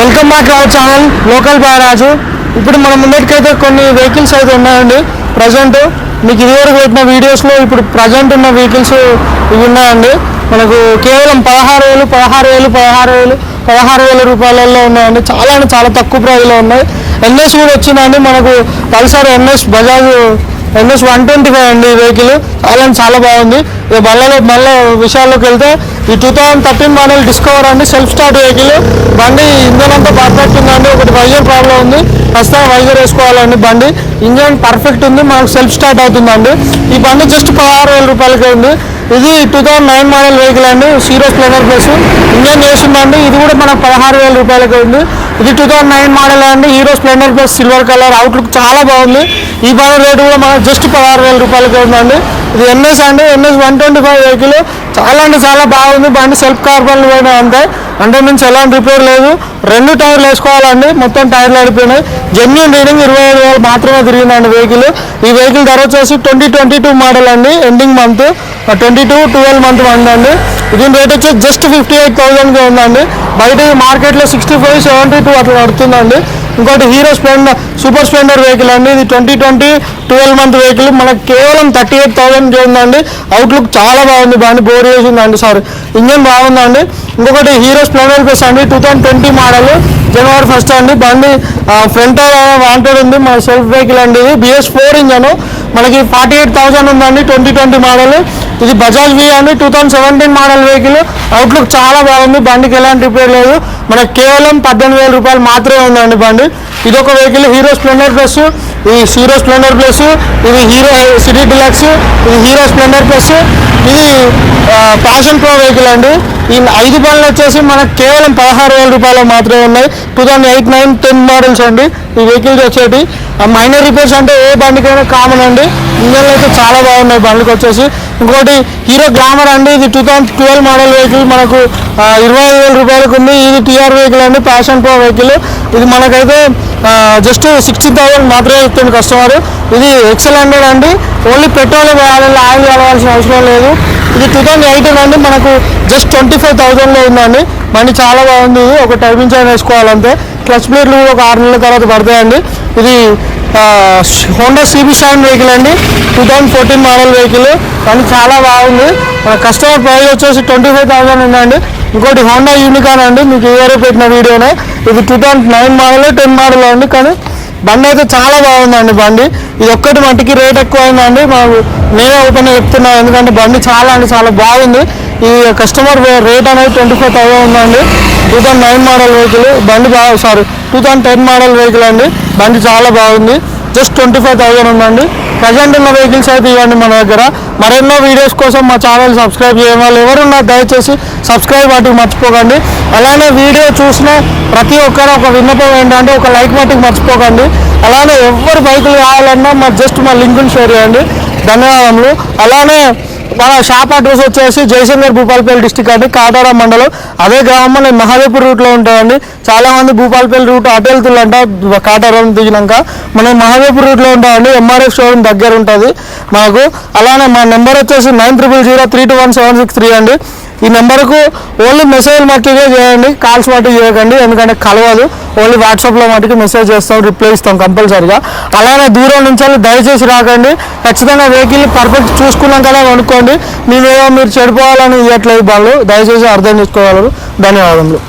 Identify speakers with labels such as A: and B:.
A: Welcome back our channel local Bayaraju ఇప్పుడు మన ముందటికైతే కొన్ని వెహికల్స్ అయితే ఉన్నాయండి. ప్రజెంట్ మీకు ఇదివరకు పెట్టిన వీడియోస్లో ఇప్పుడు ప్రజెంట్ ఉన్న వెహికల్స్ ఇవి ఉన్నాయండి. మనకు కేవలం పదహారు వేలు పదహారు వేలు పదహారు వేలు పదహారు వేల రూపాయలలో ఉన్నాయండి. చాలా అంటే చాలా తక్కువ ప్రైజ్లో ఉన్నాయి. ఎన్ఎస్ కూడా వచ్చిందండి. మనకు Pulsar NS Bajaj NS one twenty five అండి ఈ వెహికల్ చాలా అంటే చాలా బాగుంది. ఇక మళ్ళీ మళ్ళీ విషయాల్లోకి వెళ్తే ఈ two thousand thirteen model Discover అండి. సెల్ఫ్ స్టార్ట్ వెహికల్ బండి ఇంజన్ అంతా పర్ఫెక్ట్ ఉందండి. ఒకటి వైజర్ ప్రాబ్లం ఉంది. ప్రస్తుతం వైజర్ వేసుకోవాలండి బండి. ఇంజన్ పర్ఫెక్ట్ ఉంది. మనకు సెల్ఫ్ స్టార్ట్ అవుతుందండి. ఈ బండి జస్ట్ పదహారు వేల రూపాయలకే ఉంది. ఇది two thousand nine model vehicle అండి. సీరో స్ప్లెండర్ ప్లస్ ఇంజన్ వేసిందండి ఇది కూడా మనకు పదహారు వేల రూపాయలకే ఉంది. ఇది టూ థౌజండ్ నైన్ మోడల్ అండి. Hero Splendor plus silver colour outlook చాలా బాగుంది. ఈ బండి రేటు కూడా మనకు జస్ట్ పదహారు వేల రూపాయలకే ఉందండి. ఇది ఎన్ఎస్ అండి. NS one twenty five vehicle చాలా అంటే చాలా బాగుంది. బండి సెల్ఫ్ కార్బన్ పోయినా అంతే. అంటే నుంచి ఎలాంటి రిపేర్ లేదు. రెండు టైర్లు వేసుకోవాలండి. మొత్తం టైర్లు అడిపోయినాయి. జెన్యున్ రీడింగ్ ఇరవై ఐదు వేలు మాత్రమే తిరిగిందండి వెహికల్ ఈ వెహికల్ ధర వచ్చేసి ట్వంటీ ట్వంటీ టూ మోడల్ అండి. Ending month twenty two twelve month అండి దీని రేట్ వచ్చి జస్ట్ ఫిఫ్టీ ఎయిట్ థౌసండ్గా ఉందండి. బయట మార్కెట్లో సిక్స్టీ ఫైవ్ సెవెంటీ టూ అట్లా పడుతుందండి ఇంకోటి Hero Splendor super Splendor vehicle అండి. ఇది twenty twenty twelve month vehicle మనకు కేవలం థర్టీ ఎయిట్ థౌసండ్ ఉందండి. అవుట్లుక్ చాలా బాగుంది బండి బోర్ చేసిందండి సారీ ఇంజన్ బాగుందండి. ఇంకొకటి హీరో స్ప్లెండర్ ప్లస్ అండి టూ థౌసండ్ ట్వంటీ మోడల్ జనవరి ఫస్ట్ అండి. బండి ఫ్రంట్ వాంటెడ్ ఉంది మన సెల్ఫ్ వెహికల్ అండి ఇది. బిఎస్ ఫోర్ ఇంజన్ మనకి ఫార్టీ ఎయిట్ థౌసండ్ ఉందండి ట్వంటీ ట్వంటీ మోడల్ ఇది బజాజ్ వి అండి. Two thousand seventeen model vehicle outlook చాలా బాగుంది. బండికి ఎలాంటి రిపేర్ లేదు. మనకు కేవలం పద్దెనిమిది వేల రూపాయలు మాత్రమే ఉందండి బండి. ఇది ఒక వెహికల్ హీరో స్ప్లెండర్ ప్లస్. ఇది హీరో స్ప్లెండర్ ప్లస్ ఇది హీరో సిటీ డిలక్స్ ఇది హీరో స్ప్లెండర్ ప్లస్. ఇది ప్యాషన్ ప్రో వెహికల్ అండి. ఈ ఐదు బండ్లు వచ్చేసి మనకు కేవలం పదహారు వేల రూపాయలు మాత్రమే ఉన్నాయి. Two thousand eight nine ten models అండి. ఈ వెహికల్స్ వచ్చేటి. మైనర్ రిపేర్స్ అంటే ఏ బండికైనా కామన్ అండి. ఇంజన్లు అయితే చాలా బాగున్నాయి బండ్లకు వచ్చేసి. ఇంకోటి హీరో గ్లామర్ అండి. ఇది two thousand twelve model vehicle మనకు ఇరవై ఐదు వేల రూపాయలకు ఉంది. ఇది టీఆర్ వెహికల్ అండి ప్యాషన్ ప్రో వెహికల్ ఇది మనకైతే జస్ట్ సిక్స్టీ థౌసండ్ మాత్రమే ఇస్తుంది కస్టమర్ ఇది ఎక్సెల్ హండ్రెడ్ అండి. ఓన్లీ పెట్రోల్ వేయాలి ఆయిల్ కలవాల్సిన అవసరం లేదు. ఇది టూ థౌసండ్ ఎయిటీన్ అండి. మనకు జస్ట్ ట్వంటీ ఫైవ్ థౌసండ్లో ఉందండి. బండి చాలా బాగుంది. ఒక టైమింగ్ చైన్ వేసుకోవాలంటే. క్లచ్ ప్లేట్లు ఒక ఆరు నెలల తర్వాత పడతాయండి. ఇది హోండా సిబి షైన్ వెహికల్ అండి. Two thousand fourteen model vehicle కానీ చాలా బాగుంది. కస్టమర్ ప్రైస్ వచ్చేసి ట్వంటీ ఫైవ్ థౌసండ్ ఉందండి. ఇంకోటి హోండా యూనికాన్ అండి మీకు ఎవరో పెట్టిన వీడియోనే. ఇది two thousand nine model ten model అండి కానీ బండి అయితే చాలా బాగుందండి బండి. ఇది ఒక్కటి మట్టికి రేట్ ఎక్కువ అయిందండి మాకు నేనే ఓపెన్ చెప్తున్నాను ఎందుకంటే బండి చాలా అంటే చాలా బాగుంది. ఈ కస్టమర్ రేట్ అనేది ట్వంటీ ఫైవ్ థౌసండ్ ఉందండి. Two thousand nine model vehicle బండి బాగా sorry two thousand ten model vehicle అండి. బండి చాలా బాగుంది. జస్ట్ ట్వంటీ ఫైవ్ థౌసండ్ ఉందండి. ప్రజెంట్ ఉన్న వెహికల్స్ అయితే ఇవ్వండి మన దగ్గర. మరెన్నో వీడియోస్ కోసం మా ఛానల్ సబ్స్క్రైబ్ చేయడం వాళ్ళు ఎవరున్నా దయచేసి సబ్స్క్రైబ్ వాటికి మర్చిపోకండి. అలానే వీడియో చూసిన ప్రతి ఒక్కరు ఒక విన్నపం ఏంటంటే ఒక లైక్ మట్టుకు మర్చిపోకండి. అలానే ఎవరు బైకులు కావాలన్నా మా జస్ట్ మా లింకుని షేర్ చేయండి. ధన్యవాదములు. అలానే మన షాప్ అడ్రస్ వచ్చేసి జయశంకర్ భూపాలపల్లి డిస్టిక్ అండి. కాటారా మండలం. అదే గ్రామం మహాదేపూర్ మహాదేవ్పూర్ రూట్లో ఉంటాయండి చాలా మంది భూపాలపల్లి రూట్ అటు వెళ్తుందంట కాటారం దిగినాక. మనం మహాదేవ్పూర్ రూట్లో ఉంటామండి. ఎంఆర్ఎఫ్ షోరూమ్ దగ్గర ఉంటుంది మాకు. అలానే మా నెంబర్ వచ్చేసి nine triple zero three two one seven six three అండి. ఈ నెంబర్కు ఓన్లీ మెసేజ్ మట్టుకే చేయండి కాల్స్ మట్టుకు చేయకండి ఎందుకంటే కలవదు. ఓన్లీ వాట్సాప్లో మట్టుకు మెసేజ్ చేస్తాం రిప్లై ఇస్తాం కంపల్సరీగా. అలానే దూరం నుంచి దయచేసి రాకండి. ఖచ్చితంగా వెహికల్ పర్ఫెక్ట్ చూసుకున్నాకనే కొనుక్కోండి. మీరేమో మీరు చెడిపోవాలని ఇవ్వట్లేదు వాళ్ళు దయచేసి అర్థం చేసుకోగలరు. ధన్యవాదములు.